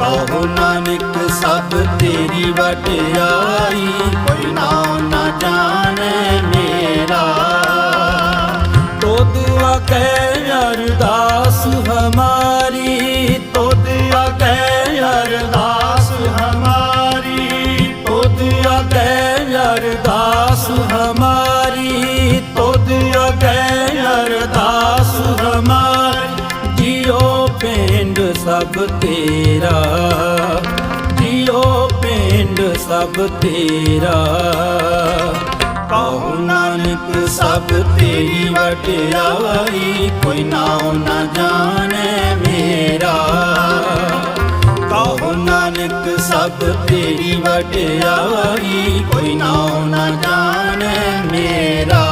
ਕਹੋ ਨਾਨਕ, ਸਭ ਤੇਰੀ ਵਡਿਆਈ, ਕੋਈ ਨਾਮ ਨਾ ਜਾਣੇ ਮੇਰਾ। ਤੋਦ ਆਗੇ ਅਰਦਾਸ ਹਮਾਰੀ ਤੋਦ ਆਗੇ ਅਰਦਾਸ ਹਮਾਰੀ ਤੋਦ ਆਗੇ ਅਰਦਾਸ ਹਮਾਰੀ। ਸਭ ਤੇਰਾ। ਜਿਉ ਪਿੰਡ ਸਭ ਤੇਰਾ। ਕਹੋ ਨਾਨਕ ਸਭ ਤੇਰੀ ਵਡਿਆਈ ਕੋਈ ਨਾਮ ਨਾ ਜਾਣੇ ਮੇਰਾ। ਕਹੋ ਨਾਨਕ ਸਭ ਤੇਰੀ ਵਡਿਆਈ ਕੋਈ ਨਾਮ ਨਾ ਜਾਣੇ ਮੇਰਾ।